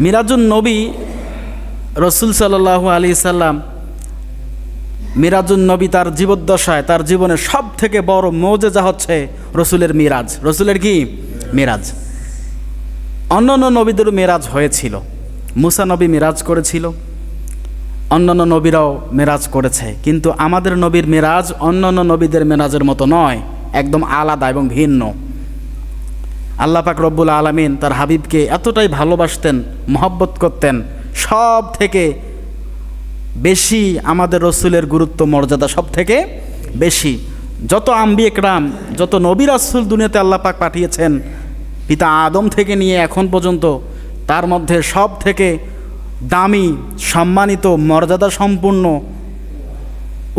মিরাজুন নবী রসুল সাল্লাহ আলি সাল্লাম মিরাজুন নবী তার জীবদ্দশায়, তার জীবনের সব থেকে বড় মৌজেজা হচ্ছে রসুলের মিরাজ। রসুলের কি? মিরাজ। অন্যান্য নবীদেরও মেরাজ হয়েছিল। মুসা নবী মেরাজ করেছিল। অন্যান্য নবীরাও মেরাজ করেছে। কিন্তু আমাদের নবীর মেরাজ অন্যান্য নবীদের মেরাজের মতো নয়। একদম আলাদা এবং ভিন্ন। আল্লাহ পাক রব্বুল আলমিন তার হাবিবকে এতটাই ভালোবাসতেন, মহব্বত করতেন, সব থেকে বেশি আমাদের রসুলের গুরুত্ব, মর্যাদা সব থেকে বেশি। যত আম্বি একরাম, যত নবী রাসুল দুনিয়াতে আল্লাহ পাক পাঠিয়েছেন, পিতা আদম থেকে নিয়ে এখন পর্যন্ত, তার মধ্যে সব থেকে দামি, সম্মানিত, মর্যাদা সম্পূর্ণ,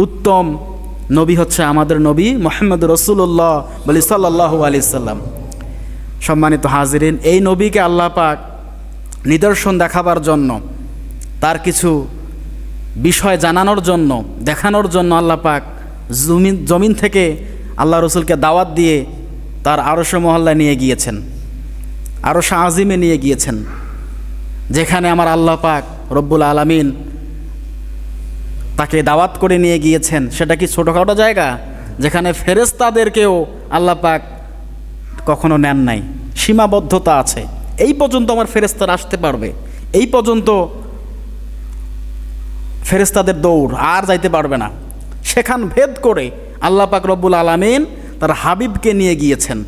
উত্তম নবী হচ্ছে আমাদের নবী মোহাম্মদ রসুল্লাহ বলি সাল্লাহ আলি সাল্লাম। সম্মানিত হাজিরিন, এই নবীকে আল্লাহ পাক নিদর্শন দেখাবার জন্য, তার কিছু বিষয় জানানোর জন্য, দেখানোর জন্য আল্লাহ পাক জমিন জমিন থেকে আল্লাহ রসুলকে দাওয়াত দিয়ে তার আরশ মহল্লা নিয়ে গিয়েছেন, আরশ আজিমে নিয়ে গিয়েছেন, যেখানে আমার আল্লাহ পাক রব্বুল আলামিন তাকে দাওয়াত করে নিয়ে গিয়েছেন। সেটা কি ছোটোখাটো জায়গা? যেখানে ফেরেস্তাদেরকেও আল্লাহ পাক কখনো নেন নাই। সীমাবদ্ধতা আছে। এই পর্যন্ত আমার ফেরেস্তার আসতে পারবে। এই পর্যন্ত ফেরেস্তাদের দৌড় আর যাইতে পারবে না। সেখান ভেদ করে আল্লাহ পাক রব্বুল আলামিন তার হাবিবকে নিয়ে গিয়েছেন।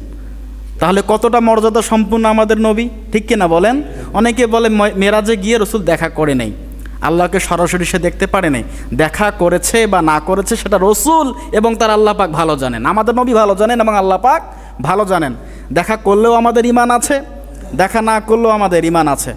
তাহলে কতটা মর্যাদা সম্পূর্ণ আমাদের নবী? ঠিক কিনা বলেন? অনেকে বলে মেরাজে গিয়ে রসুল দেখা করে নেই। আল্লাহকে সরাসরি সে দেখতে পারে নাই। দেখা করেছে বা না করেছে সেটা রসুল এবং তার আল্লাহ পাক ভালো জানেন। আমাদের নবী ভালো জানেন এবং আল্লাহ পাক ভালো জানেন। দেখা করলেও আমাদের ইমান আছে দেখা না করলেও আমাদের ইমান আছে।